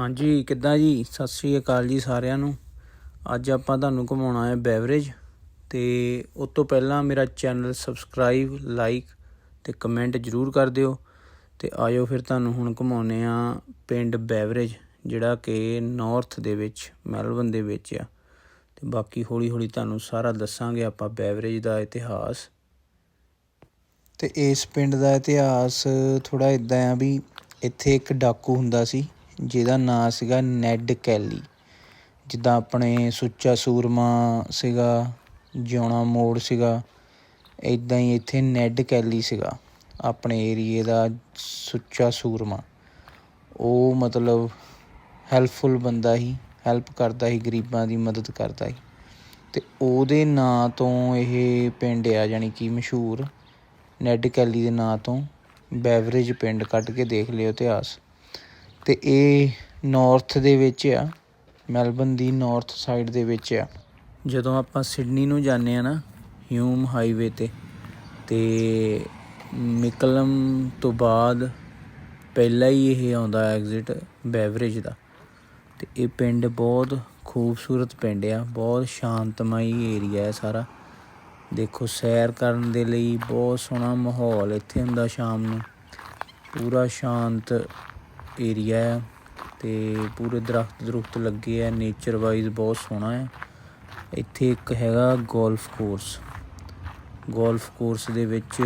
ਹਾਂਜੀ, ਕਿੱਦਾਂ ਜੀ? ਸਤਿ ਸ੍ਰੀ ਅਕਾਲ ਜੀ ਸਾਰਿਆਂ ਨੂੰ। ਅੱਜ ਆਪਾਂ ਤੁਹਾਨੂੰ ਘੁਮਾਉਣਾ ਹੈ ਬੈਵਰੇਜ ਤੇ ਉਸ ਤੋਂ ਪਹਿਲਾਂ ਮੇਰਾ ਚੈਨਲ ਸਬਸਕ੍ਰਾਈਬ ਲਾਈਕ ਤੇ ਕਮੈਂਟ ਜਰੂਰ ਕਰ ਦਿਓ ਤੇ ਆਇਓ ਫਿਰ ਤੁਹਾਨੂੰ ਹੁਣ ਘੁਮਾਉਨੇ ਆ ਪਿੰਡ ਬੈਵਰੇਜ ਜਿਹੜਾ ਕਿ ਨਾਰਥ ਦੇ ਵਿੱਚ ਮੈਲਬਨ ਦੇ ਵਿੱਚ ਆ। ਤੇ ਬਾਕੀ ਹੌਲੀ ਹੌਲੀ ਤੁਹਾਨੂੰ ਸਾਰਾ ਦੱਸਾਂਗੇ ਆਪਾਂ ਬੈਵਰੇਜ ਦਾ ਇਤਿਹਾਸ। ਤੇ ਇਸ ਪਿੰਡ ਦਾ ਇਤਿਹਾਸ ਥੋੜਾ ਇਦਾਂ ਆ ਵੀ ਇੱਥੇ ਇੱਕ ਡਾਕੂ ਹੁੰਦਾ ਸੀ। ਜਿਹਦਾ ਨਾਂ ਸੀਗਾ ਨੈਡ ਕੈਲੀ। ਜਿੱਦਾਂ ਆਪਣੇ ਸੁੱਚਾ ਸੂਰਮਾ ਸੀਗਾ, ਜਿਉਣਾ ਮੋੜ ਸੀਗਾ ਇਦਾਂ ਹੀ ਇੱਥੇ ਨੈਡ ਕੈਲੀ ਸੀਗਾ, ਆਪਣੇ ਏਰੀਏ ਦਾ ਸੁੱਚਾ ਸੂਰਮਾ। ਉਹ ਮਤਲਬ ਹੈਲਪਫੁਲ ਬੰਦਾ ਹੀ ਹੈਲਪ ਕਰਦਾ ਸੀ, ਗਰੀਬਾਂ ਦੀ ਮਦਦ ਕਰਦਾ ਸੀ। ਤੇ ਉਹਦੇ ਨਾਂ ਤੋਂ ਇਹ ਪਿੰਡ ਆ ਜਾਨੀ ਕਿ ਮਸ਼ਹੂਰ ਨੈਡ ਕੈਲੀ ਦੇ ਨਾਂ ਤੋਂ ਬੈਵਰੇਜ ਪਿੰਡ ਕੱਢ ਕੇ ਦੇਖ ਲਿਓ ਇਤਿਹਾਸ। ਤੇ ਇਹ ਨਾਰਥ ਦੇ ਵਿੱਚ ਆ, ਮੈਲਬਨ ਦੀ ਨਾਰਥ ਸਾਈਡ ਦੇ ਵਿੱਚ ਆ। ਜਦੋਂ ਆਪਾਂ ਸਿਡਨੀ ਨੂੰ ਜਾਂਦੇ ਆ ਨਾ ਹਿਊਮ ਹਾਈਵੇ ਤੇ ਤੇ ਮਿਕਲਮ ਤੋਂ ਬਾਅਦ ਪਹਿਲਾ ਹੀ ਇਹ ਆਉਂਦਾ ਐਗਜ਼ਿਟ ਬੈਵਰੇਜ ਦਾ। ਤੇ ਇਹ ਪਿੰਡ ਬਹੁਤ ਖੂਬਸੂਰਤ ਪਿੰਡ ਆ, ਬਹੁਤ ਸ਼ਾਂਤਮਈ ਏਰੀਆ ਹੈ ਸਾਰਾ। ਦੇਖੋ, ਸੈਰ ਕਰਨ ਦੇ ਲਈ ਬਹੁਤ ਸੋਹਣਾ ਮਾਹੌਲ ਇੱਥੇ ਹੁੰਦਾ ਸ਼ਾਮ ਨੂੰ। ਪੂਰਾ ਸ਼ਾਂਤ ਏਰੀਆ ਹੈ ਤੇ ਪੂਰੇ ਦਰਖਤ ਦਰੁਖਤ ਲੱਗੇ ਆ ਨੇਚਰ ਵਾਈਜ਼ ਬਹੁਤ ਸੋਹਣਾ ਹੈ। ਇੱਥੇ ਇੱਕ ਹੈਗਾ ਗੋਲਫ ਕੋਰਸ ਗੋਲਫ ਕੋਰਸ ਦੇ ਵਿੱਚ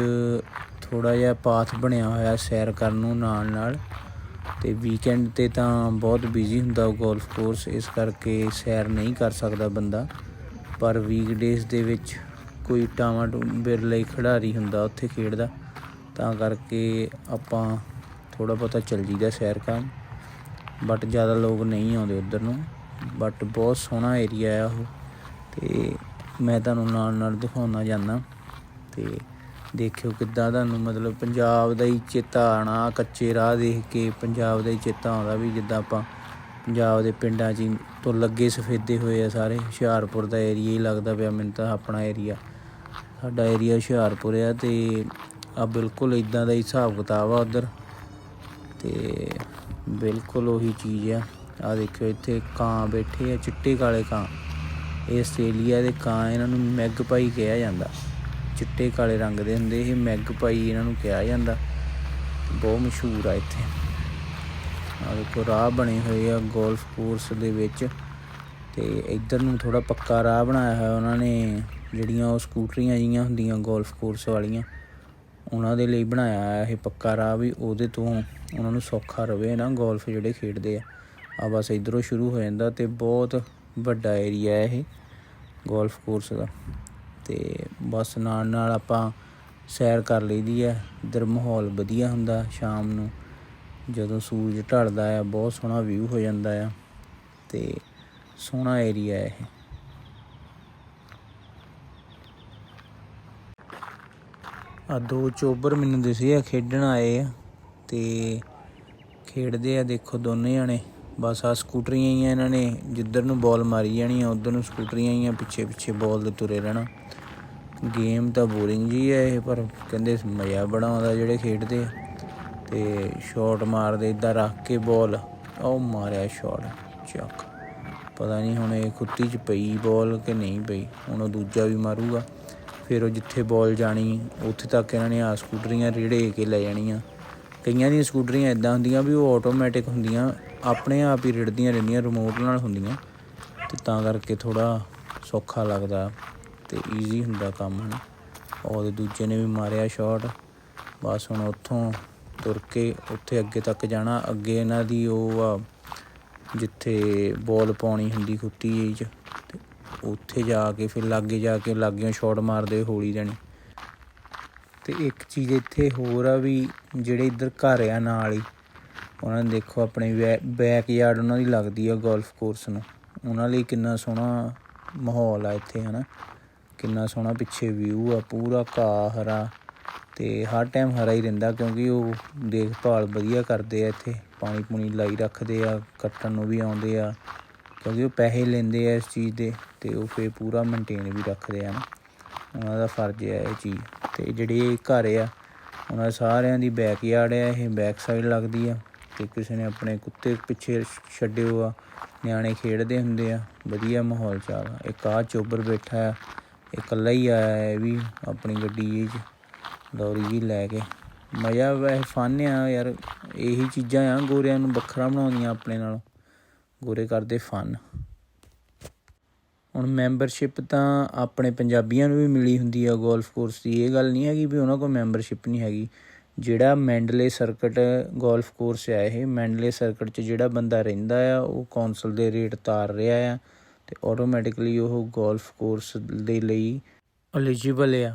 ਥੋੜਾ ਜਿਹਾ ਪਾਥ ਬਣਿਆ ਹੋਇਆ ਸੈਰ ਕਰਨ ਨੂੰ ਨਾਲ ਨਾਲ ਤੇ ਵੀਕਐਂਡ ਤੇ ਤਾਂ ਬਹੁਤ ਬਿਜ਼ੀ ਹੁੰਦਾ ਉਹ ਗੋਲਫ ਕੋਰਸ ਇਸ ਕਰਕੇ ਸੈਰ ਨਹੀਂ ਕਰ ਸਕਦਾ ਬੰਦਾ। ਪਰ ਵੀਕਡੇਜ਼ ਦੇ ਵਿੱਚ ਕੋਈ ਟਾਵਾਂ ਟੂੰਬੇ ਲਈ ਖਿਡਾਰੀ ਹੁੰਦਾ ਉੱਥੇ ਖੇਡਦਾ। ਤਾਂ ਕਰਕੇ ਆਪਾਂ ਥੋੜਾ ਬਹੁਤਾ ਚੱਲ ਜੀਦਾ ਸੈਰ ਕਰਨ ਬਟ ਜ਼ਿਆਦਾ ਲੋਕ ਨਹੀਂ ਆਉਂਦੇ ਉਧਰ ਨੂੰ ਬਟ ਬਹੁਤ ਸੋਹਣਾ ਏਰੀਆ ਆ ਉਹ, ਤੇ ਮੈਂ ਤੁਹਾਨੂੰ ਨਾਲ ਨਾਲ ਦਿਖਾਉਣਾ ਜਾਂਦਾ ਤੇ ਦੇਖਿਓ ਕਿੱਦਾਂ ਤੁਹਾਨੂੰ ਮਤਲਬ ਪੰਜਾਬ ਦਾ ਹੀ ਚੇਤਾ ਆਣਾ ਕੱਚੇ ਰਾਹ ਦੇਖ ਕੇ ਪੰਜਾਬ ਦਾ ਹੀ ਚੇਤਾ ਆਉਂਦਾ ਵੀ ਜਿੱਦਾਂ ਆਪਾਂ ਪੰਜਾਬ ਦੇ ਪਿੰਡਾਂ 'ਚ ਤੋਂ ਲੱਗੇ ਸਫੇਦੇ ਹੋਏ ਆ ਸਾਰੇ, ਹੁਸ਼ਿਆਰਪੁਰ ਦਾ ਏਰੀਆ ਹੀ ਲੱਗਦਾ ਪਿਆ ਮੈਨੂੰ ਤਾਂ ਆਪਣਾ ਏਰੀਆ ਸਾਡਾ ਏਰੀਆ ਹੁਸ਼ਿਆਰਪੁਰ ਆ ਤੇ ਆ ਬਿਲਕੁਲ ਇਦਾਂ ਦਾ ਹੀ ਹਿਸਾਬ ਕਿਤਾਬ ਆ ਉਧਰ। ਤੇ ਬਿਲਕੁਲ ਉਹੀ ਚੀਜ਼ ਆ। ਆ ਦੇਖਿਓ, ਇੱਥੇ ਕਾਂ ਬੈਠੇ ਆ, ਚਿੱਟੇ ਕਾਲੇ ਕਾਂ। ਇਹ ਆਸਟ੍ਰੇਲੀਆ ਦੇ ਕਾਂ, ਇਹਨਾਂ ਨੂੰ ਮੈਗ ਮੈਗਪਾਈ ਕਿਹਾ ਜਾਂਦਾ। ਚਿੱਟੇ ਕਾਲੇ ਰੰਗ ਦੇ ਹੁੰਦੇ, ਇਹ ਮੈਗ ਮੈਗਪਾਈ ਇਹਨਾਂ ਨੂੰ ਕਿਹਾ ਜਾਂਦਾ। ਬਹੁਤ ਮਸ਼ਹੂਰ ਆ ਇੱਥੇ। ਆ ਦੇਖੋ, ਰਾਹ ਬਣੇ ਹੋਏ ਆ ਗੋਲਫ ਕੋਰਸ ਦੇ ਵਿੱਚ। ਤੇ ਇੱਧਰ ਨੂੰ ਥੋੜਾ ਪੱਕਾ ਰਾਹ ਬਣਾਇਆ ਹੋਇਆ ਉਹਨਾਂ ਨੇ, ਜਿਹੜੀਆਂ ਉਹ ਸਕੂਟਰੀਆਂ ਜੀਆਂ ਹੁੰਦੀਆਂ, ਗੋਲਫ ਕੋਰਸ ਵਾਲੀਆਂ। ਉਹਨਾਂ ਦੇ ਲਈ ਬਣਾਇਆ ਹੈ ਇਹ ਪੱਕਾ ਰਾਹ ਵੀ ਉਹਦੇ ਤੋਂ ਉਹਨਾਂ ਨੂੰ ਸੌਖਾ ਰਵੇ ਨਾ ਗੋਲਫ ਜਿਹੜੇ ਖੇਡਦੇ ਆ। ਆ ਬਸ ਇਧਰੋਂ ਸ਼ੁਰੂ ਹੋ ਜਾਂਦਾ ਤੇ ਬਹੁਤ ਵੱਡਾ ਏਰੀਆ ਹੈ ਇਹ ਗੋਲਫ ਕੋਰਸ ਦਾ। ਤੇ ਬਸ ਨਾਲ ਨਾਲ ਆਪਾਂ ਸੈਰ ਕਰ ਲਈਦੀ ਆ ਇਧਰ ਮਾਹੌਲ ਵਧੀਆ ਹੁੰਦਾ ਸ਼ਾਮ ਨੂੰ। ਜਦੋਂ ਸੂਰਜ ਢਲਦਾ ਆ, ਬਹੁਤ ਸੋਹਣਾ ਵਿਊ ਹੋ ਜਾਂਦਾ ਆ। ਤੇ ਸੋਹਣਾ ਏਰੀਆ ਹੈ ਇਹ। ਆ ਦੋ ਚੋਬਰ ਮੈਨੂੰ ਦਿਸੇ ਆ, ਖੇਡਣ ਆਏ ਆ ਤੇ ਖੇਡਦੇ ਆ ਦੇਖੋ ਦੋਨੇ ਜਣੇ। ਬਸ ਆ ਸਕੂਟਰੀਆਂ ਹੀ ਆ ਇਹਨਾਂ ਨੇ, ਜਿੱਧਰ ਨੂੰ ਬਾਲ ਮਾਰੀ ਜਾਣੀ ਆ, ਉਧਰ ਨੂੰ ਸਕੂਟਰੀਆਂ ਹੀ ਆ ਪਿੱਛੇ ਪਿੱਛੇ ਬਾਲ ਦੇ ਤੁਰੇ ਰਹਿਣਾ। ਗੇਮ ਤਾਂ ਬੋਰਿੰਗ ਜੀ ਹੈ ਇਹ, ਪਰ ਕਹਿੰਦੇ ਮਜ਼ਾ ਬੜਾ ਆਉਂਦਾ ਜਿਹੜੇ ਖੇਡਦੇ ਆ। ਤੇ ਸ਼ਾਟ ਮਾਰਦੇ ਇਦਾਂ ਰੱਖ ਕੇ ਬਾਲ ਉਹ ਮਾਰਿਆ ਸ਼ਾਟ ਚੱਕ। ਪਤਾ ਨਹੀਂ ਹੁਣ ਇਹ ਕੁੱਤੀ 'ਚ ਪਈ ਬਾਲ ਕਿ ਨਹੀਂ ਪਈ, ਹੁਣ ਉਹ ਦੂਜਾ ਵੀ ਮਾਰੂਗਾ। ਫਿਰ ਉਹ ਜਿੱਥੇ ਬਾਲ ਜਾਣੀ, ਉੱਥੇ ਤੱਕ ਇਹਨਾਂ ਨੇ ਆ ਸਕੂਟਰੀਆਂ ਰੇੜੇ ਕੇ ਲੈ ਜਾਣੀਆਂ। ਕਈਆਂ ਦੀਆਂ ਸਕੂਟਰੀਆਂ ਇਦਾਂ ਹੁੰਦੀਆਂ ਵੀ ਉਹ ਆਟੋਮੈਟਿਕ ਹੁੰਦੀਆਂ, ਆਪਣੇ ਆਪ ਹੀ ਰਿੜਦੀਆਂ ਰਹਿੰਦੀਆਂ ਰਿਮੋਟ ਨਾਲ ਹੁੰਦੀਆਂ। ਤੇ ਤਾਂ ਕਰਕੇ ਥੋੜਾ ਸੌਖਾ ਲੱਗਦਾ ਤੇ ਈਜ਼ੀ ਹੁੰਦਾ ਕੰਮ, ਹਨ। ਉਹਦੇ ਦੂਜੇ ਨੇ ਵੀ ਮਾਰਿਆ ਸ਼ਾਟ ਬਸ ਹੁਣ ਉੱਥੋਂ ਤੁਰ ਕੇ ਉੱਥੇ ਅੱਗੇ ਤੱਕ ਜਾਣਾ, ਅੱਗੇ ਇਹਨਾਂ ਦੀ ਉਹ ਆ, ਜਿੱਥੇ ਬੋਲ ਪਾਉਣੀ ਹੁੰਦੀ ਕੁੱਤੀ ਚ। ਤੇ ਉੱਥੇ ਜਾ ਕੇ, ਫਿਰ ਲਾਗੇ ਜਾ ਕੇ ਲਾਗਿਓਂ ਸ਼ਾਟ ਮਾਰਦੇ ਹੌਲੀ ਜਾਣੀ ਤੇ ਇੱਕ ਚੀਜ਼ ਇੱਥੇ ਹੋਰ ਆ ਵੀ ਜਿਹੜੇ ਇੱਧਰ ਘਰ ਆ ਨਾਲ ਹੀ, ਉਹਨਾਂ ਨੇ ਦੇਖੋ ਆਪਣੇ ਬੈਕ ਯਾਰਡ ਉਹਨਾਂ ਦੀ ਲੱਗਦੀ ਆ ਗੋਲਫ ਕੋਰਸ ਨੂੰ। ਉਹਨਾਂ ਲਈ ਕਿੰਨਾ ਸੋਹਣਾ ਮਾਹੌਲ ਆ ਇੱਥੇ, ਹਨਾ? ਕਿੰਨਾ ਸੋਹਣਾ ਪਿੱਛੇ ਵਿਊ ਆ, ਪੂਰਾ ਘਾਹ ਹਰਾ ਤੇ ਹਰ ਟਾਈਮ ਹਰਾ ਹੀ ਰਹਿੰਦਾ ਕਿਉਂਕਿ ਉਹ ਦੇਖਭਾਲ ਵਧੀਆ ਕਰਦੇ ਆ ਇੱਥੇ। ਪਾਣੀ ਪੂਣੀ ਲਾਈ ਰੱਖਦੇ ਆ, ਕੱਟਣ ਨੂੰ ਵੀ ਆਉਂਦੇ ਆ। ਕਿਉਂਕਿ ਉਹ ਪੈਸੇ ਲੈਂਦੇ ਆ ਇਸ ਚੀਜ਼ ਦੇ ਤੇ ਉਹ ਫੇਰ ਪੂਰਾ ਮੇਨਟੇਨ ਵੀ ਰੱਖਦੇ ਆ ਨਾ ਉਹਨਾਂ ਦਾ ਫਰਜ਼ ਹੈ ਇਹ ਚੀਜ਼। ਤੇ ਜਿਹੜੇ ਘਰ ਆ, ਉਹਨਾਂ ਸਾਰਿਆਂ ਦੀ ਬੈਕਯਾਰਡ ਆ, ਇਹ ਬੈਕ ਸਾਈਡ ਲੱਗਦੀ ਆ। ਤੇ ਕਿਸੇ ਨੇ ਆਪਣੇ ਕੁੱਤੇ ਪਿੱਛੇ ਛੱਡਿਓ ਆ ਨਿਆਣੇ ਖੇਡਦੇ ਹੁੰਦੇ ਆ। ਵਧੀਆ ਮਾਹੌਲ ਚਾਲ ਆ। ਇੱਕ ਆ ਚੋਬਰ ਬੈਠਾ ਆ, ਇਹ ਇਕੱਲਾ ਹੀ ਆਇਆ ਹੈ ਇਹ ਵੀ ਆਪਣੀ ਗੱਡੀ 'ਚ ਲੋਰੀ ਜੀ ਲੈ ਕੇ। ਮਜ਼ਾ ਵੈਸੇ ਫਨ ਆ ਯਾਰ, ਇਹੀ ਚੀਜ਼ਾਂ ਆ ਗੋਰਿਆਂ ਨੂੰ ਵੱਖਰਾ ਬਣਾਉਂਦੀਆਂ ਆਪਣੇ ਨਾਲੋਂ। ਗੋਰੇ ਕਰਦੇ ਫਨ ਹੁਣ ਮੈਂਬਰਸ਼ਿਪ ਤਾਂ ਆਪਣੇ ਪੰਜਾਬੀਆਂ ਨੂੰ ਵੀ ਮਿਲੀ ਹੁੰਦੀ ਆ ਗੋਲਫ ਕੋਰਸ ਦੀ। ਇਹ ਗੱਲ ਨਹੀਂ ਹੈਗੀ ਵੀ ਉਹਨਾਂ ਕੋਲ ਮੈਂਬਰਸ਼ਿਪ ਨਹੀਂ ਹੈਗੀ। ਜਿਹੜਾ ਮੈਂਡਲੇ ਸਰਕਟ ਗੋਲਫ ਕੋਰਸ ਆ ਇਹ ਮੈਂਡਲੇ ਸਰਕਟ 'ਚ ਜਿਹੜਾ ਬੰਦਾ ਰਹਿੰਦਾ ਆ, ਉਹ ਕੌਂਸਲ ਦੇ ਰੇਟ ਤਾਰ ਰਿਹਾ ਆ ਤੇ ਆਟੋਮੈਟਿਕਲੀ ਉਹ ਗੋਲਫ ਕੋਰਸ ਦੇ ਲਈ ਐਲੀਜੀਬਲ ਆ।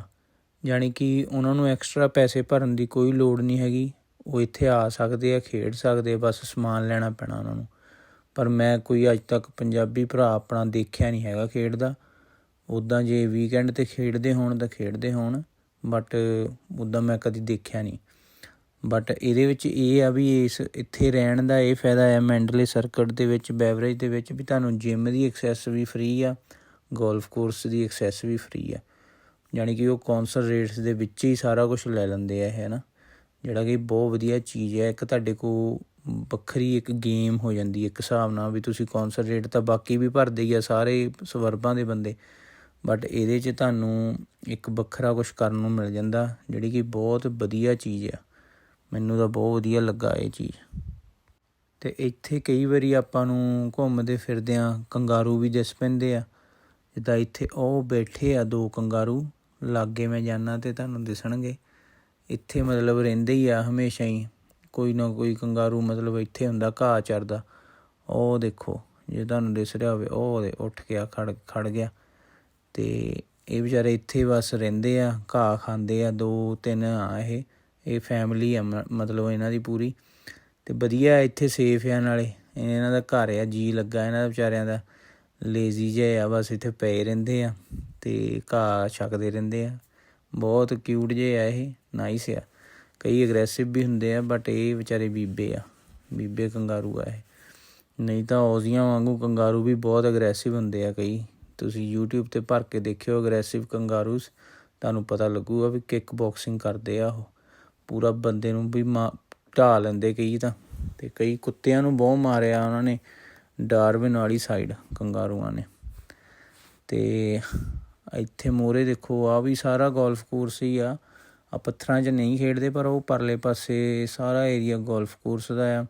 ਯਾਨੀ ਕਿ ਉਹਨਾਂ ਨੂੰ ਐਕਸਟਰਾ ਪੈਸੇ ਭਰਨ ਦੀ ਕੋਈ ਲੋੜ ਨਹੀਂ ਹੈਗੀ। ਉਹ ਇੱਥੇ ਆ ਸਕਦੇ ਆ, ਖੇਡ ਸਕਦੇ ਬਸ ਸਮਾਨ ਲੈਣਾ ਪੈਣਾ ਉਹਨਾਂ ਨੂੰ। ਪਰ ਮੈਂ ਕੋਈ ਅੱਜ ਤੱਕ ਪੰਜਾਬੀ ਭਰਾ ਆਪਣਾ ਦੇਖਿਆ ਨਹੀਂ ਹੈਗਾ ਖੇਡਦਾ। ਉਦਾਂ ਜੇ ਵੀਕਐਂਡ ਤੇ ਖੇਡਦੇ ਹੋਣ ਤਾਂ ਖੇਡਦੇ ਹੋਣ ਬਟ ਉਦਾਂ ਮੈਂ ਕਦੀ ਦੇਖਿਆ ਨਹੀਂ। ਬਟ ਇਹਦੇ ਵਿੱਚ ਇਹ ਆ ਵੀ ਇਸ, ਇੱਥੇ ਰਹਿਣ ਦਾ ਇਹ ਫਾਇਦਾ ਹੈ ਮੈਂਟਲੀ ਸਰਕਟ ਦੇ ਵਿੱਚ ਬੈਵਰੇਜ ਦੇ ਵਿੱਚ ਵੀ ਤੁਹਾਨੂੰ ਜਿਮ ਦੀ ਐਕਸੈਸ ਵੀ ਫ੍ਰੀ ਆ ਗੋਲਫ ਕੋਰਸ ਦੀ ਐਕਸੈਸ ਵੀ ਫ੍ਰੀ ਆ। ਯਾਨੀ ਕਿ ਉਹ ਕੌਂਸਲ ਰੇਟਸ ਦੇ ਵਿੱਚ ਹੀ ਸਾਰਾ ਕੁਝ ਲੈ ਲੈਂਦੇ ਆ, ਹੈ ਨਾ? ਜਿਹੜਾ ਕਿ ਬਹੁਤ ਵਧੀਆ ਚੀਜ਼ ਹੈ। ਇੱਕ ਤੁਹਾਡੇ ਕੋ ਵੱਖਰੀ ਇੱਕ ਗੇਮ ਹੋ ਜਾਂਦੀ ਹੈ, ਇੱਕ ਹਿਸਾਬ ਨਾਲ ਵੀ ਤੁਸੀਂ ਕੌਂਸਲ ਤਾਂ ਬਾਕੀ ਵੀ ਭਰਦੇ ਹੀ ਆ ਸਾਰੇ ਸਵਰਬਾਂ ਦੇ ਬੰਦੇ ਬਟ ਇਹਦੇ 'ਚ ਤੁਹਾਨੂੰ ਇੱਕ ਵੱਖਰਾ ਕੁਝ ਕਰਨ ਨੂੰ ਮਿਲ ਜਾਂਦਾ, ਜਿਹੜੀ ਕਿ ਬਹੁਤ ਵਧੀਆ ਚੀਜ਼ ਆ। ਮੈਨੂੰ ਤਾਂ ਬਹੁਤ ਵਧੀਆ ਲੱਗਾ ਇਹ ਚੀਜ਼। ਤੇ ਇੱਥੇ ਕਈ ਵਾਰੀ ਆਪਾਂ ਨੂੰ ਘੁੰਮਦੇ ਫਿਰਦੇ ਆ ਕੰਗਾਰੂ ਵੀ ਦਿਸ ਪੈਂਦੇ ਆ, ਜਿੱਦਾਂ ਇੱਥੇ ਉਹ ਬੈਠੇ ਆ ਦੋ ਕੰਗਾਰੂ, ਲਾਗੇ ਮੈਂ ਜਾਣਾ ਤੇ ਤੁਹਾਨੂੰ ਦਿਸਣਗੇ। ਇੱਥੇ ਮਤਲਬ ਰਹਿੰਦੇ ਹੀ ਆ ਹਮੇਸ਼ਾ ਹੀ। ਕੋਈ ਨਾ ਕੋਈ ਕੰਗਾਰੂ ਮਤਲਬ ਇੱਥੇ ਹੁੰਦਾ, ਘਾਹ ਚਰਦਾ ਉਹ ਦੇਖੋ, ਜੇ ਤੁਹਾਨੂੰ ਦਿਸ ਰਿਹਾ ਹੋਵੇ, ਉਹ ਉਹਦੇ ਉੱਠ ਗਿਆ ਖੜ ਖੜ ਗਿਆ। ਤੇ ਇਹ ਵਿਚਾਰੇ ਇੱਥੇ ਬਸ ਰਹਿੰਦੇ ਆ, ਘਾਹ ਖਾਂਦੇ ਆ, ਦੋ ਤਿੰਨ ਆ ਇਹ ਇਹ ਫੈਮਿਲੀ ਆ ਮ- ਮਤਲਬ ਇਹਨਾਂ ਦੀ ਪੂਰੀ। ਤੇ ਵਧੀਆ ਇੱਥੇ ਸੇਫ ਆ ਨਾਲੇ। ਇਹਨਾਂ ਦਾ ਘਰ ਆ, ਜੀ ਲੱਗਾ ਇਹਨਾਂ ਦਾ ਵਿਚਾਰਿਆਂ ਦਾ। ਲੇਜ਼ੀ ਜਿਹੇ ਆ, ਬਸ ਇੱਥੇ ਪਏ ਰਹਿੰਦੇ ਆ। ਤੇ ਘਾਹ ਛਕਦੇ ਰਹਿੰਦੇ ਆ। ਬਹੁਤ ਕਿਊਟ ਜਿਹੇ ਆ ਇਹ ਨਾਈਸ ਆ। ਕਈ ਅਗਰੈਸਿਵ ਵੀ ਹੁੰਦੇ ਆ ਬਟ ਇਹ ਵਿਚਾਰੇ ਬੀਬੇ ਆ। ਬੀਬੇ ਕੰਗਾਰੂ ਆ ਇਹ। ਨਹੀਂ ਤਾਂ ਔਜ਼ੀਆਂ ਵਾਂਗੂ ਕੰਗਾਰੂ ਵੀ ਬਹੁਤ ਅਗਰੈਸਿਵ ਹੁੰਦੇ ਆ ਕਈ। ਤੁਸੀਂ YouTube ਤੇ ਭਰ ਕੇ ਦੇਖਿਓ ਅਗਰੈਸਿਵ ਕੰਗਾਰੂਸ, ਤੁਹਾਨੂੰ ਪਤਾ ਲੱਗੂਗਾ ਵੀ ਕਿੱਕ ਬਾਕਸਿੰਗ ਕਰਦੇ ਆ ਉਹ। ਪੂਰਾ ਬੰਦੇ ਨੂੰ ਵੀ ਮਾ- ਢਾਹ ਲੈਂਦੇ ਕਈ ਤਾਂ। ਤੇ ਕਈ ਕੁੱਤਿਆਂ ਨੂੰ ਬਹੁਤ ਮਾਰਿਆ ਉਹਨਾਂ ਨੇ, ਡਾਰਵਿਨ ਵਾਲੀ ਸਾਈਡ ਕੰਗਾਰੂਆਂ ਨੇ। ਤੇ ਇੱਥੇ ਮੋਰੇ ਦੇਖੋ ਆ ਵੀ ਸਾਰਾ ਗੋਲਫ ਕੋਰਸ ਹੀ ਆ। ਆ ਪੱਥਰਾਂ 'ਚ ਨਹੀਂ ਖੇਡਦੇ, ਪਰ ਉਹ ਪਰਲੇ ਪਾਸੇ ਸਾਰਾ ਏਰੀਆ ਗੋਲਫ ਕੋਰਸ ਦਾ ਆ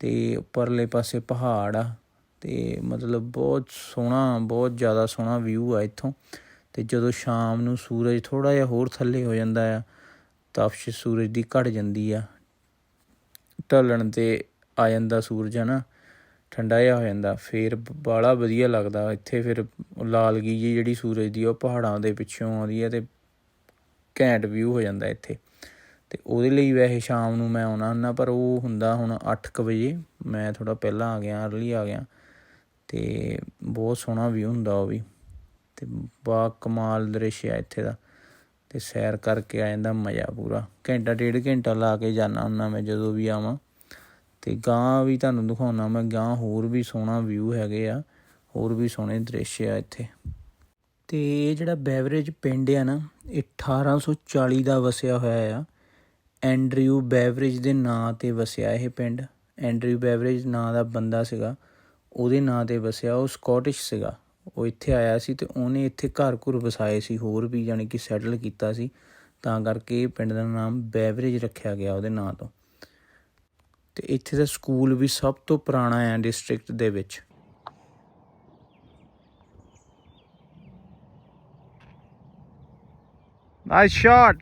ਤੇ ਪਰਲੇ ਪਾਸੇ ਪਹਾੜ ਆ ਤੇ ਮਤਲਬ ਬਹੁਤ ਸੋਹਣਾ, ਬਹੁਤ ਜ਼ਿਆਦਾ ਸੋਹਣਾ ਵਿਊ ਆ ਇੱਥੋਂ ਤੇ ਜਦੋਂ ਸ਼ਾਮ ਨੂੰ ਸੂਰਜ ਥੋੜਾ ਜਿਹਾ ਹੋਰ ਥੱਲੇ ਹੋ ਜਾਂਦਾ ਆ, ਤਪਸ਼ ਸੂਰਜ ਦੀ ਘਟ ਜਾਂਦੀ ਆ। ਢਲਣ ਤੇ ਆ ਜਾਂਦਾ ਸੂਰਜ ਹਨਾ, ਠੰਡਾ ਜਿਹਾ ਹੋ ਜਾਂਦਾ, ਫੇਰ ਬਾਲਾ ਵਧੀਆ ਲੱਗਦਾ। ਇੱਥੇ ਫਿਰ ਲਾਲਗੀ ਜਿਹੀ ਜਿਹੜੀ ਸੂਰਜ ਦੀ ਉਹ ਪਹਾੜਾਂ ਦੇ ਪਿੱਛੋਂ ਆਉਂਦੀ ਹੈ ਤੇ ਘੈਂਟ ਵਿਊ ਹੋ ਜਾਂਦਾ ਇੱਥੇ। ਤੇ ਉਹਦੇ ਲਈ ਵੈਸੇ ਸ਼ਾਮ ਨੂੰ ਮੈਂ ਆਉਣਾ ਹੁੰਦਾ, ਪਰ ਉਹ ਹੁੰਦਾ ਹੁਣ 8:00 ਵਜੇ। ਮੈਂ ਥੋੜਾ ਪਹਿਲਾਂ ਆ ਗਿਆ ਅਰਲੀ ਆ ਗਿਆ। ਤੇ ਬਹੁਤ ਸੋਹਣਾ ਵਿਊ ਹੁੰਦਾ ਉਹ ਵੀ। ਤੇ ਬਾ ਕਮਾਲ ਦ੍ਰਿਸ਼ ਆ ਇੱਥੇ ਦਾ। ਤੇ ਸੈਰ ਕਰਕੇ ਆ ਜਾਂਦਾ ਮਜ਼ਾ ਪੂਰਾ। ਘੰਟਾ, ਡੇਢ ਘੰਟਾ ਲਾ ਕੇ ਜਾਣਾ ਹੁੰਦਾ ਮੈਂ ਜਦੋਂ ਵੀ ਆਵਾਂ। ਤੇ ਗਾਂ ਵੀ ਤੁਹਾਨੂੰ ਦਿਖਾਉਣਾ, ਮੈਂ ਗਾਂ ਹੋਰ ਵੀ ਸੋਹਣਾ ਵਿਊ ਹੈਗੇ ਆ। ਹੋਰ ਵੀ ਸੋਹਣੇ ਦ੍ਰਿਸ਼ ਆ ਇੱਥੇ। ਤੇ ਇਹ ਜਿਹੜਾ ਬੈਵਰੇਜ ਪਿੰਡ ਆ ਨਾ, ਇਹ 1840 ਦਾ ਵਸਿਆ ਹੋਇਆ ਆ। ਐਂਡਰਿਊ ਬੈਵਰੇਜ ਦੇ ਨਾਂ ਤੇ ਵਸਿਆ ਇਹ ਪਿੰਡ। ਐਂਡਰਿਊ ਬੈਵਰੇਜ ਨਾਂ ਦਾ ਬੰਦਾ ਸੀਗਾ, ਉਹਦੇ ਨਾਂ ਤੇ ਵਸਿਆ, ਉਹ ਸਕਾਟਿਸ਼ ਸੀਗਾ। ਉਹ ਇੱਥੇ ਆਇਆ ਸੀ ਤੇ ਉਹਨੇ ਇੱਥੇ ਘਰ ਘੁਰ ਵਸਾਏ ਸੀ, ਹੋਰ ਵੀ ਯਾਨੀ ਕਿ ਸੈਟਲ ਕੀਤਾ ਸੀ। ਤਾਂ ਕਰਕੇ ਇਹ ਪਿੰਡ ਦਾ ਨਾਮ ਬੈਵਰੇਜ ਰੱਖਿਆ ਗਿਆ ਉਹਦੇ ਨਾਂ ਤੋਂ। ਤੇ ਇੱਥੇ ਦਾ ਸਕੂਲ ਵੀ ਸਭ ਤੋਂ ਪੁਰਾਣਾ ਹੈ ਡਿਸਟ੍ਰਿਕਟ ਦੇ ਵਿੱਚ। Nice shot.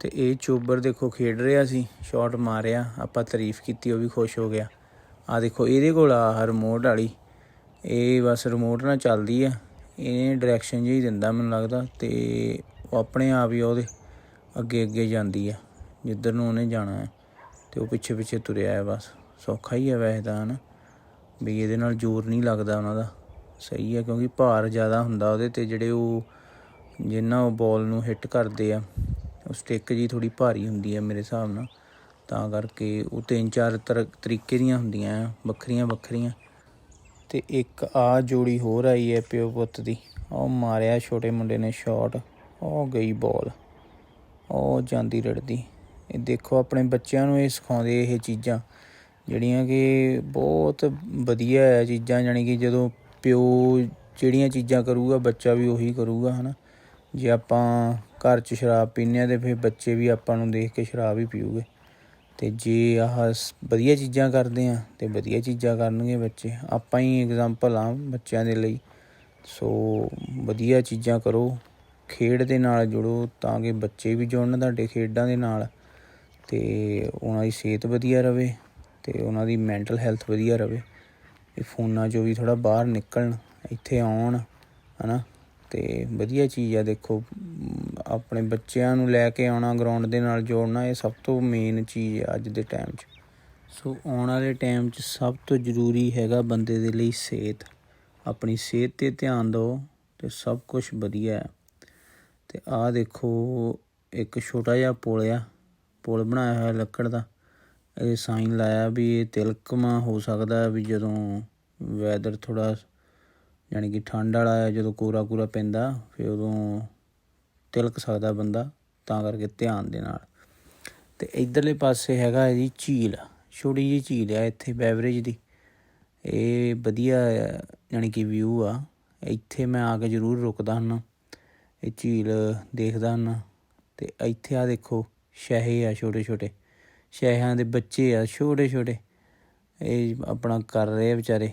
ਤੇ ਇਹ ਚੋਬਰ ਦੇਖੋ ਖੇਡ ਰਿਹਾ ਸੀ ਸ਼ਾਟ ਮਾਰਿਆ, ਆਪਾਂ ਤਾਰੀਫ ਕੀਤੀ, ਉਹ ਵੀ ਖੁਸ਼ ਹੋ ਗਿਆ। ਆ ਦੇਖੋ, ਇਹਦੇ ਕੋਲ ਆ ਰਿਮੋਟ ਵਾਲੀ। ਇਹ ਬਸ ਰਿਮੋਟ ਨਾਲ ਚੱਲਦੀ ਆ। ਇਹਨੇ ਡਾਇਰੈਕਸ਼ਨ ਜਿਹੀ ਦਿੰਦਾ ਮੈਨੂੰ ਲੱਗਦਾ ਤੇ ਉਹ ਆਪਣੇ ਆਪ ਹੀ ਉਹਦੇ ਅੱਗੇ ਅੱਗੇ ਜਾਂਦੀ ਆ, ਜਿੱਧਰ ਨੂੰ ਉਹਨੇ ਜਾਣਾ ਹੈ। ਤੇ ਉਹ ਪਿੱਛੇ ਪਿੱਛੇ ਤੁਰਿਆ ਹੈ ਬਸ। ਸੌਖਾ ਹੀ ਹੈ ਵੈਸੇ ਤਾਂ ਨਾ ਵੀ ਇਹਦੇ ਨਾਲ ਜ਼ੋਰ ਨਹੀਂ ਲੱਗਦਾ ਉਹਨਾਂ ਦਾ। ਸਹੀ ਹੈ, ਕਿਉਂਕਿ ਭਾਰ ਜ਼ਿਆਦਾ ਹੁੰਦਾ ਉਹਦੇ ਤੇ ਜਿਹੜੇ ਉਹ, ਜਿੰਨਾ ਉਹ ਬਾਲ ਨੂੰ ਹਿੱਟ ਕਰਦੇ ਆ, ਉਹ ਸਟਿੱਕ ਜੀ ਥੋੜੀ ਭਾਰੀ ਹੁੰਦੀ ਹੈ ਮੇਰੇ ਹਿਸਾਬ ਨਾਲ। ਤਾਂ ਕਰਕੇ ਉਹ ਤਿੰਨ ਚਾਰ ਤਰ- ਤਰੀਕੇ ਦੀਆਂ ਹੁੰਦੀਆਂ ਆ, ਵੱਖਰੀਆਂ ਵੱਖਰੀਆਂ। ਤੇ ਇੱਕ ਆ ਜੋੜੀ ਹੋਰ ਆਈ ਹੈ ਪਿਓ ਪੁੱਤ ਦੀ। ਉਹ ਮਾਰਿਆ ਛੋਟੇ ਮੁੰਡੇ ਨੇ ਸ਼ਾਟ ਉਹ ਗਈ ਬਾਲ ਉਹ ਜਾਂਦੀ ਰੜਦੀ। ਇਹ ਦੇਖੋ, ਆਪਣੇ ਬੱਚਿਆਂ ਨੂੰ ਇਹ ਸਿਖਾਉਂਦੇ ਇਹ ਚੀਜ਼ਾਂ। ਜਿਹੜੀਆਂ ਕਿ ਬਹੁਤ ਵਧੀਆ ਹੈ ਚੀਜ਼ਾਂ, ਜਾਣੀ ਕਿ ਜਦੋਂ ਪਿਓ ਜਿਹੜੀਆਂ ਚੀਜ਼ਾਂ ਕਰੂਗਾ, ਬੱਚਾ ਵੀ ਉਹੀ ਕਰੂਗਾ, ਹਨਾ। ਜੇ ਆਪਾਂ ਘਰ 'ਚ ਸ਼ਰਾਬ ਪੀਂਦੇ ਹਾਂ ਤੇ ਫਿਰ ਬੱਚੇ ਵੀ ਆਪਾਂ ਨੂੰ ਦੇਖ ਕੇ ਸ਼ਰਾਬ ਹੀ ਪੀਊਗੇ। ਤੇ ਜੇ ਆਹ ਵਧੀਆ ਚੀਜ਼ਾਂ ਕਰਦੇ ਆ ਤੇ ਵਧੀਆ ਚੀਜ਼ਾਂ ਕਰਨਗੇ ਬੱਚੇ। ਆਪਾਂ ਹੀ ਐਗਜ਼ਾਮਪਲ ਆ ਬੱਚਿਆਂ ਦੇ ਲਈ। ਸੋ ਵਧੀਆ ਚੀਜ਼ਾਂ ਕਰੋ। ਖੇਡ ਦੇ ਨਾਲ ਜੁੜੋ ਤਾਂ ਕਿ ਬੱਚੇ ਵੀ ਜੁੜਨ ਤੁਹਾਡੇ ਖੇਡਾਂ ਦੇ ਨਾਲ। ਤੇ ਉਹਨਾਂ ਦੀ ਸਿਹਤ ਵਧੀਆ ਰਹੇ ਤੇ ਉਹਨਾਂ ਦੀ ਮੈਂਟਲ ਹੈਲਥ ਵਧੀਆ ਰਵੇ ਇਹ ਫੋਨਾਂ 'ਚੋਂ ਵੀ ਥੋੜਾ ਬਾਹਰ ਨਿਕਲਣ, ਇੱਥੇ ਆਉਣ, ਹਨਾ, ਤੇ ਵਧੀਆ ਚੀਜ਼ ਆ ਦੇਖੋ, ਆਪਣੇ ਬੱਚਿਆਂ ਨੂੰ ਲੈ ਕੇ ਆਉਣਾ ਗਰਾਊਂਡ ਦੇ ਨਾਲ ਜੋੜਨਾ, ਇਹ ਸਭ ਤੋਂ ਮੇਨ ਚੀਜ਼ ਆ ਅੱਜ ਦੇ ਟਾਈਮ 'ਚ। ਸੋ ਆਉਣ ਵਾਲੇ ਟਾਈਮ 'ਚ ਸਭ ਤੋਂ ਜ਼ਰੂਰੀ ਹੈਗਾ ਬੰਦੇ ਦੇ ਲਈ ਸਿਹਤ। ਆਪਣੀ ਸਿਹਤ ਤੇ ਧਿਆਨ ਦਿਓ ਤੇ ਸਭ ਕੁਝ ਵਧੀਆ ਹੈ। ਤੇ ਆਹ ਦੇਖੋ, ਇੱਕ ਛੋਟਾ ਜਿਹਾ ਪੁਲ ਆ, ਪੁਲ ਬਣਾਇਆ ਹੋਇਆ ਲੱਕੜ ਦਾ। ਇਹ ਸਾਈਨ ਲਾਇਆ ਵੀ ਇਹ ਤਿਲਕਮਾ ਹੋ ਸਕਦਾ ਵੀ ਜਦੋਂ ਵੈਦਰ ਥੋੜਾ ਯਾਨੀ ਕਿ ਠੰਡ ਵਾਲਾ ਹੈ ਜਦੋਂ ਕੋਰਾ ਕੋਰਾ ਪੈਂਦਾ ਫਿਰ ਉਦੋਂ ਤਿਲਕ ਸਕਦਾ ਬੰਦਾ ਤਾਂ ਕਰਕੇ ਧਿਆਨ ਦੇ ਨਾਲ। ਤੇ ਇਧਰਲੇ ਪਾਸੇ ਹੈਗਾ ਹੈ ਜੀ ਝੀਲ ਛੋਟੀ ਜਿਹੀ ਝੀਲ ਆ ਇੱਥੇ ਬੈਵਰੇਜ ਦੀ। ਇਹ ਵਧੀਆ ਹੈ, ਯਾਨੀ ਕਿ ਵਿਊ ਆ। ਇੱਥੇ ਮੈਂ ਆ ਕੇ ਜ਼ਰੂਰ ਰੁਕਦਾ ਹੁੰਦਾ ਇਹ ਝੀਲ ਦੇਖਦਾ ਹੁੰਦਾ। ਤੇ ਇੱਥੇ ਆ ਦੇਖੋ ਸ਼ਹਿ ਆ ਛੋਟੇ ਛੋਟੇ ਸ਼ਹਿਆਂ ਦੇ ਬੱਚੇ ਆ, ਛੋਟੇ ਛੋਟੇ। ਇਹ ਆਪਣਾ ਕਰ ਰਹੇ ਆ ਵਿਚਾਰੇ।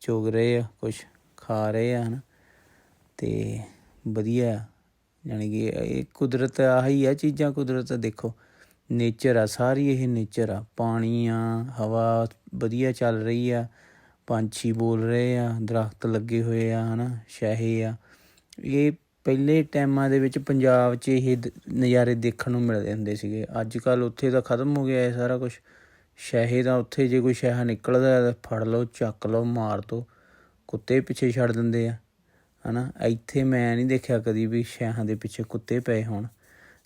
ਚੁਗ ਰਹੇ ਆ, ਕੁਛ ਖਾ ਰਹੇ ਆ, ਹਨ। ਤੇ ਵਧੀਆ ਯਾਨੀ ਕਿ ਇਹ ਕੁਦਰਤ ਆਹੀ ਆ, ਚੀਜ਼ਾਂ ਕੁਦਰਤ ਦੇਖੋ। ਨੇਚਰ ਆ, ਸਾਰੀ ਇਹ ਨੇਚਰ ਆ। ਪਾਣੀ ਆ ਹਵਾ ਵਧੀਆ ਚੱਲ ਰਹੀ ਆ। ਪੰਛੀ ਬੋਲ ਰਹੇ ਆ, ਦਰਖਤ ਲੱਗੇ ਹੋਏ ਆ, ਹਨਾ। ਸ਼ਾਹੇ ਆ। ਇਹ ਪਹਿਲੇ ਟਾਈਮਾਂ ਦੇ ਵਿੱਚ ਪੰਜਾਬ 'ਚ ਇਹ ਦ- ਨਜ਼ਾਰੇ ਦੇਖਣ ਨੂੰ ਮਿਲਦੇ ਹੁੰਦੇ ਸੀਗੇ। ਅੱਜ ਕੱਲ ਉੱਥੇ ਤਾਂ ਖਤਮ ਹੋ ਗਿਆ ਹੈ ਸਾਰਾ ਕੁਝ ਸ਼ਾਹੇ ਦਾ ਉੱਥੇ ਜੇ ਕੋਈ ਸ਼ਾਹ ਨਿਕਲਦਾ ਤਾਂ ਫੜ ਲਓ, ਚੱਕ ਲਓ, ਮਾਰ ਦੋ। ਕੁੱਤੇ ਪਿੱਛੇ ਛੱਡ ਦਿੰਦੇ ਆ, ਹਨਾ? ਇੱਥੇ ਮੈਂ ਨਹੀਂ ਦੇਖਿਆ ਕਦੀ ਵੀ ਸ਼ਾਹਾਂ ਦੇ ਪਿੱਛੇ ਕੁੱਤੇ ਪਏ ਹੋਣ।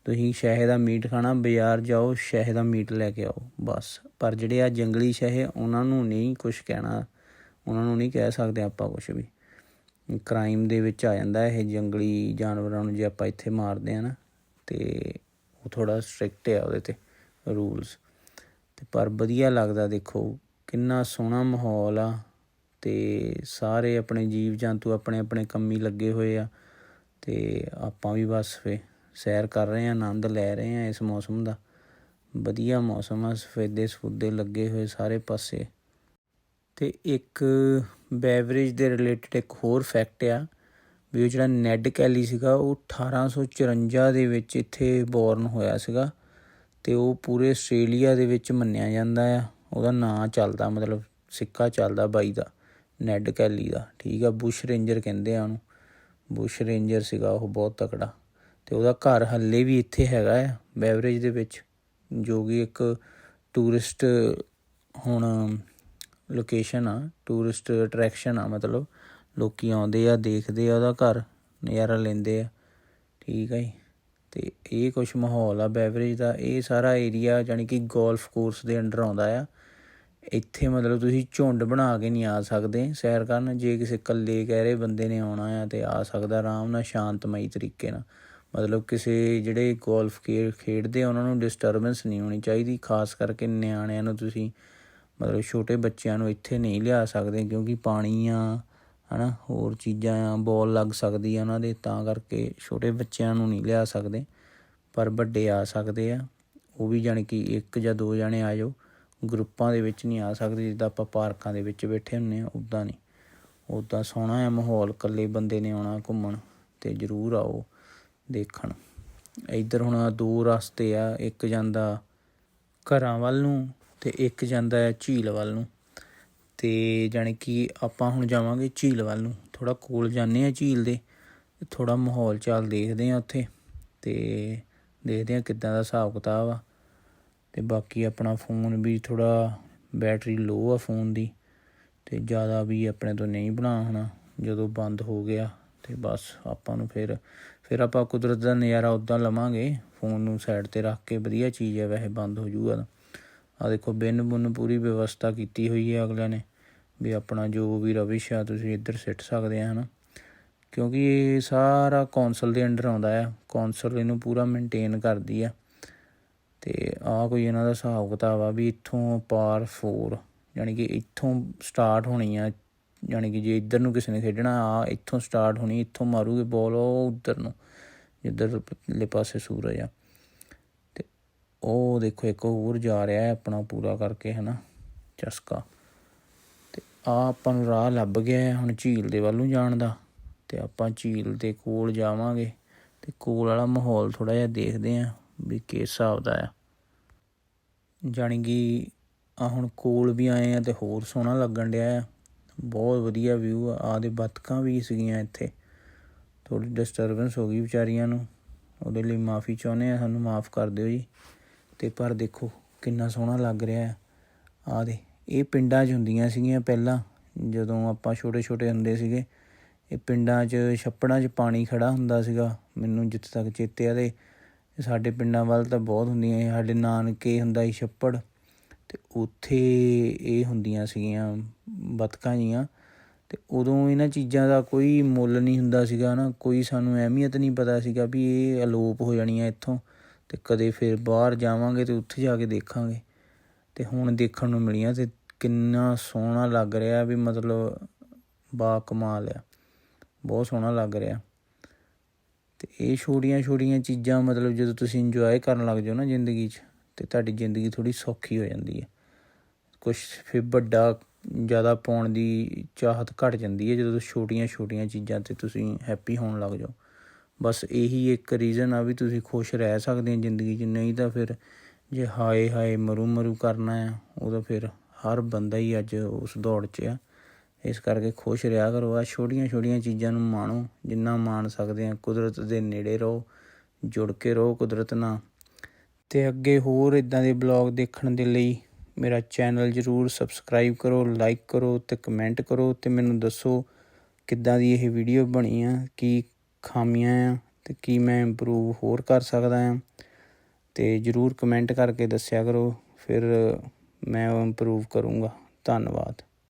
ਤੁਸੀਂ ਸ਼ਹਿ ਦਾ ਮੀਟ ਖਾਣਾ, ਬਾਜ਼ਾਰ ਜਾਓ, ਸ਼ਹਿ ਦਾ ਮੀਟ ਲੈ ਕੇ ਆਓ, ਬਸ। ਪਰ ਜਿਹੜੇ ਆ ਜੰਗਲੀ ਸ਼ਹਿ, ਉਹਨਾਂ ਨੂੰ ਨਹੀਂ ਕੁਝ ਕਹਿਣਾ, ਉਹਨਾਂ ਨੂੰ ਨਹੀਂ ਕਹਿ ਸਕਦੇ ਆਪਾਂ ਕੁਝ ਵੀ। ਕ੍ਰਾਈਮ ਦੇ ਵਿੱਚ ਆ ਜਾਂਦਾ ਇਹ ਜੰਗਲੀ ਜਾਨਵਰਾਂ ਨੂੰ ਜੇ ਆਪਾਂ ਇੱਥੇ ਮਾਰਦੇ ਆ ਨਾ, ਤੇ ਉਹ ਥੋੜਾ ਸਟ੍ਰਿਕਟ ਆ ਉਹਦੇ ਤੇ ਰੂਲਸ ਤੇ ਪਰ ਵਧੀਆ ਲੱਗਦਾ ਦੇਖੋ, ਕਿੰਨਾ ਸੋਹਣਾ ਮਾਹੌਲ ਆ, ਤੇ ਸਾਰੇ ਆਪਣੇ ਜੀਵ ਜੰਤੂ ਆਪਣੇ ਆਪਣੇ ਕੰਮੀ ਲੱਗੇ ਹੋਏ ਆ, ਤੇ ਆਪਾਂ ਵੀ ਬਸ ਫੇ ਸੈਰ ਕਰ ਰਹੇ ਆ ਆਨੰਦ ਲੈ ਰਹੇ ਆ ਇਸ ਮੌਸਮ ਦਾ। ਵਧੀਆ ਮੌਸਮ ਆ ਸਫੇਦੇ ਸਫੁੱਦੇ ਲੱਗੇ ਹੋਏ ਸਾਰੇ ਪਾਸੇ। ਤੇ ਇੱਕ ਬੈਵਰੇਜ ਦੇ ਰਿਲੇਟਡ ਇੱਕ ਹੋਰ ਫੈਕਟ ਆ, ਵੀ ਉਹ ਜਿਹੜਾ ਨੈਡ ਕੈਲੀ ਸੀਗਾ, ਉਹ 1854 ਦੇ ਵਿੱਚ ਇੱਥੇ ਬੋਰਨ ਹੋਇਆ ਸੀਗਾ ਤੇ ਉਹ ਪੂਰੇ ਆਸਟ੍ਰੇਲੀਆ ਦੇ ਵਿੱਚ ਮੰਨਿਆ ਜਾਂਦਾ ਆ। ਉਹਦਾ ਨਾਂ ਚੱਲਦਾ, ਮਤਲਬ ਸਿੱਕਾ ਚੱਲਦਾ ਬਾਈ ਦਾ ਨੈਡ ਕੈਲੀ ਦਾ। ਠੀਕ ਆ ਬੁਸ਼ ਰੇਂਜਰ ਕਹਿੰਦੇ ਆ ਉਹਨੂੰ। ਬੁਸ਼ ਰੇਂਜਰ ਸੀਗਾ, ਉਹ ਬਹੁਤ ਤਕੜਾ। ਤੇ ਉਹਦਾ ਘਰ ਹੱਲੇ ਵੀ ਇੱਥੇ ਹੈਗਾ ਆ ਬੈਵਰੇਜ ਦੇ ਵਿੱਚ, ਜੋ ਕਿ ਇੱਕ ਟੂਰਿਸਟ ਹੁਣ ਲੋਕੇਸ਼ਨ ਆ ਟੂਰਿਸਟ ਅਟਰੈਕਸ਼ਨ ਆ, ਮਤਲਬ ਲੋਕੀ ਆਉਂਦੇ ਆ, ਦੇਖਦੇ ਆ ਉਹਦਾ ਘਰ, ਨਜ਼ਾਰਾ ਲੈਂਦੇ ਆ। ਠੀਕ ਹੈ ਜੀ। ਤੇ ਇਹ ਕੁਛ ਮਾਹੌਲ ਆ ਬੈਵਰੇਜ ਦਾ, ਇਹ ਸਾਰਾ ਏਰੀਆ ਜਾਨੀ ਕਿ ਗੋਲਫ ਕੋਰਸ ਦੇ ਅੰਡਰ ਆਉਂਦਾ ਆ। ਇੱਥੇ ਮਤਲਬ ਤੁਸੀਂ ਝੁੰਡ ਬਣਾ ਕੇ ਨਹੀਂ ਆ ਸਕਦੇ, ਸੈਰ ਕਰਨ। ਜੇ ਕਿਸੇ ਇਕੱਲੇ ਕਹਿ ਰਹੇ ਬੰਦੇ ਨੇ ਆਉਣਾ ਆ ਤੇ ਆ ਸਕਦਾ ਆਰਾਮ ਨਾਲ, ਸ਼ਾਂਤਮਈ ਤਰੀਕੇ ਨਾਲ। ਮਤਲਬ ਕਿਸੇ ਜਿਹੜੇ ਗੋਲਫ ਖੇਡ ਖੇਡਦੇ ਆ, ਉਹਨਾਂ ਨੂੰ ਡਿਸਟਰਬੈਂਸ ਨਹੀਂ ਹੋਣੀ ਚਾਹੀਦੀ, ਖਾਸ ਕਰਕੇ ਨਿਆਣਿਆਂ ਨੂੰ ਤੁਸੀਂ ਮਤਲਬ ਛੋਟੇ ਬੱਚਿਆਂ ਨੂੰ ਇੱਥੇ ਨਹੀਂ ਲਿਆ ਸਕਦੇ ਕਿਉਂਕਿ ਪਾਣੀ ਆ, ਹਨਾ, ਹੋਰ ਚੀਜ਼ਾਂ ਆ ਬੋਲ ਲੱਗ ਸਕਦੀ ਆ ਉਹਨਾਂ ਦੇ, ਤਾਂ ਕਰਕੇ ਛੋਟੇ ਬੱਚਿਆਂ ਨੂੰ ਨਹੀਂ ਲਿਆ ਸਕਦੇ, ਪਰ ਵੱਡੇ ਆ ਸਕਦੇ ਆ। ਉਹ ਵੀ ਜਾਣੀ ਕਿ ਇੱਕ ਜਾਂ ਦੋ ਜਾਣੇ ਆ ਜਾਓ, ਗਰੁੱਪਾਂ ਦੇ ਵਿੱਚ ਨਹੀਂ ਆ ਸਕਦੇ, ਜਿੱਦਾਂ ਆਪਾਂ ਪਾਰਕਾਂ ਦੇ ਵਿੱਚ ਬੈਠੇ ਹੁੰਨੇ ਆ, ਉਦਾਂ ਨਹੀਂ। ਉਦਾਂ ਸੋਹਣਾ ਆ ਮਾਹੌਲ, ਇਕੱਲੇ ਬੰਦੇ ਨੇ ਆਉਣਾ ਘੁੰਮਣ ਤੇ ਜ਼ਰੂਰ ਆਓ, ਦੇਖਣ। ਇੱਧਰ ਹੁਣ ਦੋ ਰਸਤੇ ਆ, ਇੱਕ ਜਾਂਦਾ ਘਰਾਂ ਵੱਲ ਨੂੰ ਤੇ ਇੱਕ ਜਾਂਦਾ ਹੈ ਝੀਲ ਵੱਲ ਨੂੰ। ਤੇ ਜਾਣੀ ਕਿ ਆਪਾਂ ਹੁਣ ਜਾਵਾਂਗੇ ਝੀਲ ਵੱਲ ਨੂੰ। ਥੋੜਾ ਕੋਲ ਜਾਂਦੇ ਆ ਝੀਲ ਦੇ ਥੋੜਾ ਮਾਹੌਲ ਚਾਲ ਦੇਖਦੇ ਆ ਉੱਥੇ। ਤੇ ਦੇਖਦੇ ਆ ਕਿੱਦਾਂ ਦਾ ਹਿਸਾਬ ਕਿਤਾਬ ਆ। ਤੇ ਬਾਕੀ ਆਪਣਾ ਫੋਨ ਵੀ ਥੋੜਾ ਬੈਟਰੀ ਲੋ ਆ ਫੋਨ ਦੀ। ਤੇ ਜ਼ਿਆਦਾ ਵੀ ਆਪਣੇ ਤੋਂ ਨਹੀਂ ਬਣਾ ਹੋਣਾ ਜਦੋਂ ਬੰਦ ਹੋ ਗਿਆ ਤੇ ਬਸ ਆਪਾਂ ਨੂੰ ਫਿਰ ਫਿਰ ਆਪਾਂ ਕੁਦਰਤ ਦਾ ਨਜ਼ਾਰਾ ਉਦਾਂ ਲਵਾਂਗੇ। ਫੋਨ ਨੂੰ ਸਾਈਡ ਤੇ ਰੱਖ ਕੇ ਵਧੀਆ ਚੀਜ਼ ਹੈ ਵੈਸੇ ਬੰਦ ਹੋ ਜੂਗਾ ਆ ਦੇਖੋ ਬਿਨ ਬੁਨ ਪੂਰੀ ਵਿਵਸਥਾ ਕੀਤੀ ਹੋਈ ਹੈ ਅਗਲਿਆਂ ਨੇ, ਵੀ ਆਪਣਾ ਜੋ ਵੀ ਰਵਿਸ਼ ਆ, ਤੁਸੀਂ ਇੱਧਰ ਸਿੱਟ ਸਕਦੇ ਆ, ਹਨਾ? ਕਿਉਂਕਿ ਇਹ ਸਾਰਾ ਕੌਂਸਲ ਦੇ ਅੰਡਰ ਆਉਂਦਾ ਆ, ਕੌਂਸਲ ਇਹਨੂੰ ਪੂਰਾ ਮੇਨਟੇਨ ਕਰਦੀ ਆ। ਤੇ ਆ ਕੋਈ ਇਹਨਾਂ ਦਾ ਹਿਸਾਬ ਕਿਤਾਬ ਆ ਵੀ ਇੱਥੋਂ ਪਾਰ 4 ਯਾਨੀ ਕਿ ਇੱਥੋਂ ਸਟਾਰਟ ਹੋਣੀ ਆ, ਯਾਨੀ ਕਿ ਜੇ ਇੱਧਰ ਨੂੰ ਕਿਸੇ ਨੇ ਖੇਡਣਾ ਆ ਇੱਥੋਂ ਸਟਾਰਟ ਹੋਣੀ, ਇੱਥੋਂ ਮਾਰੂਗੇ ਬਾਲ ਉਹ ਉੱਧਰ ਨੂੰ, ਜਿੱਧਰ ਲੈ ਪਾਸੇ ਸੂਰਜ ਆ। ਉਹ ਦੇਖੋ ਇੱਕ ਹੋਰ ਜਾ ਰਿਹਾ ਹੈ ਆਪਣਾ ਪੂਰਾ ਕਰਕੇ, ਹਨਾ, ਚਸਕਾ। ਤੇ ਆ ਆਪਾਂ ਨੂੰ ਰਾਹ ਲੱਭ ਗਿਆ ਹੈ ਹੁਣ ਝੀਲ ਦੇ ਵੱਲੋਂ ਜਾਣ ਦਾ। ਤੇ ਆਪਾਂ ਝੀਲ ਦੇ ਕੋਲ ਜਾਵਾਂਗੇ ਤੇ ਕੋਲ ਵਾਲਾ ਮਾਹੌਲ ਥੋੜਾ ਜਿਹਾ ਦੇਖਦੇ ਆਂ ਵੀ ਕਿਸ ਹਿਸਾਬ ਦਾ ਆ। ਜਾਣੀ ਕਿ ਆ ਹੁਣ ਕੋਲ ਵੀ ਆਏ ਆ ਤੇ ਹੋਰ ਸੋਹਣਾ ਲੱਗਣ ਡਿਆ ਆ। ਬਹੁਤ ਵਧੀਆ ਵਿਊ ਆ ਦੇ ਬਤਕਾਂ ਵੀ ਸੀਗੀਆਂ ਇੱਥੇ। ਥੋੜੀ ਡਿਸਟਰਬੈਂਸ ਹੋ ਗਈ ਵਿਚਾਰੀਆਂ ਨੂੰ। ਉਹਦੇ ਲਈ ਮਾਫੀ ਚਾਹੁੰਦੇ ਆ ਸਾਨੂੰ ਮਾਫ ਕਰ ਦਿਓ ਜੀ। ਤੇ ਪਰ ਦੇਖੋ ਕਿੰਨਾ ਸੋਹਣਾ ਲੱਗ ਰਿਹਾ ਆ ਦੇ ਇਹ ਪਿੰਡਾਂ 'ਚ ਹੁੰਦੀਆਂ ਸੀਗੀਆਂ ਪਹਿਲਾਂ, ਜਦੋਂ ਆਪਾਂ ਛੋਟੇ ਛੋਟੇ ਹੁੰਦੇ ਸੀਗੇ। ਇਹ ਪਿੰਡਾਂ 'ਚ ਛੱਪੜਾਂ 'ਚ ਪਾਣੀ ਖੜਾ ਹੁੰਦਾ ਸੀਗਾ, ਮੈਨੂੰ ਜਿੱਥੇ ਤੱਕ ਚੇਤੇ ਆ ਤੇ ਸਾਡੇ ਪਿੰਡਾਂ ਵੱਲ ਤਾਂ ਬਹੁਤ ਹੁੰਦੀਆਂ ਸੀ, ਸਾਡੇ ਨਾਨਕੇ ਹੁੰਦਾ ਸੀ ਛੱਪੜ, ਤੇ ਉੱਥੇ ਇਹ ਹੁੰਦੀਆਂ ਸੀਗੀਆਂ, ਬਤਕਾਂ ਜੀਆਂ। ਤੇ ਉਦੋਂ ਇਹਨਾਂ ਚੀਜ਼ਾਂ ਦਾ ਕੋਈ ਮੁੱਲ ਨਹੀਂ ਹੁੰਦਾ ਸੀਗਾ ਨਾ, ਕੋਈ ਸਾਨੂੰ ਅਹਿਮੀਅਤ ਨਹੀਂ ਪਤਾ ਸੀਗਾ ਵੀ ਇਹ ਅਲੋਪ ਹੋ ਜਾਣੀਆਂ ਇੱਥੋਂ। ਤੇ ਕਦੇ ਫਿਰ ਬਾਹਰ ਜਾਵਾਂਗੇ ਤੇ ਉੱਥੇ ਜਾ ਕੇ ਦੇਖਾਂਗੇ। ਤੇ ਹੁਣ ਦੇਖਣ ਨੂੰ ਮਿਲੀਆਂ ਤੇ ਕਿੰਨਾ ਸੋਹਣਾ ਲੱਗ ਰਿਹਾ ਵੀ ਮਤਲਬ ਬਾ ਕਮਾਲ ਆ। ਬਹੁਤ ਸੋਹਣਾ ਲੱਗ ਰਿਹਾ। ਤੇ ਇਹ ਛੋਟੀਆਂ ਛੋਟੀਆਂ ਚੀਜ਼ਾਂ ਮਤਲਬ ਜਦੋਂ ਤੁਸੀਂ ਇੰਜੋਏ ਕਰਨ ਲੱਗ ਜਾਓ ਨਾ ਜ਼ਿੰਦਗੀ 'ਚ, ਤੇ ਤੁਹਾਡੀ ਜ਼ਿੰਦਗੀ ਥੋੜੀ ਸੌਖੀ ਹੋ ਜਾਂਦੀ ਹੈ। ਕੁਝ ਫਿਰ ਵੱਡਾ ਜ਼ਿਆਦਾ ਪਾਉਣ ਦੀ ਚਾਹਤ ਘਟ ਜਾਂਦੀ ਹੈ ਜਦੋਂ ਛੋਟੀਆਂ ਛੋਟੀਆਂ ਚੀਜ਼ਾਂ ਤੇ ਤੁਸੀਂ ਹੈਪੀ ਹੋਣ ਲੱਗ ਜਾਓ। ਬਸ ਇਹੀ ਇੱਕ ਰੀਜ਼ਨ ਆ ਵੀ ਤੁਸੀਂ ਖੁਸ਼ ਰਹਿ ਸਕਦੇ ਹੋ ਜ਼ਿੰਦਗੀ 'ਚ, ਨਹੀਂ ਤਾਂ ਫਿਰ ਜੇ ਹਾਏ ਹਾਏ ਮਰੂ ਮਰੂ ਕਰਨਾ ਆ ਉਦੋਂ ਫਿਰ ਹਰ ਬੰਦਾ ਹੀ ਅੱਜ ਉਸ ਦੌੜ 'ਚ ਆ। ਇਸ ਕਰਕੇ ਖੁਸ਼ ਰਿਹਾ ਕਰੋ ਆ ਛੋਟੀਆਂ ਛੋਟੀਆਂ ਚੀਜ਼ਾਂ ਨੂੰ ਮਾਣੋ, ਜਿੰਨਾ ਮਾਣ ਸਕਦੇ ਆ, ਕੁਦਰਤ ਦੇ ਨੇੜੇ ਰਹੋ, ਜੁੜ ਕੇ ਰਹੋ ਕੁਦਰਤ ਨਾਲ। ਤੇ ਅੱਗੇ ਹੋਰ ਇਦਾਂ ਦੇ ਬਲੌਗ ਦੇਖਣ ਦੇ ਲਈ ਮੇਰਾ ਚੈਨਲ ਜਰੂਰ ਸਬਸਕ੍ਰਾਈਬ ਕਰੋ ਲਾਈਕ ਕਰੋ ਤੇ ਕਮੈਂਟ ਕਰੋ ਤੇ ਮੈਨੂੰ ਦੱਸੋ ਕਿੱਦਾਂ ਦੀ ਇਹ ਵੀਡੀਓ ਬਣੀ ਆ, ਕੀ ਖਾਮੀਆਂ ਆ ਤੇ ਕੀ ਮੈਂ ਇੰਪਰੂਵ ਹੋਰ ਕਰ ਸਕਦਾ ਆ। ਤੇ ਜਰੂਰ ਕਮੈਂਟ ਕਰਕੇ ਦੱਸਿਆ ਕਰੋ, ਫਿਰ ਮੈਂ ਉਹ ਇੰਪਰੂਵ ਕਰੂੰਗਾ। ਧੰਨਵਾਦ।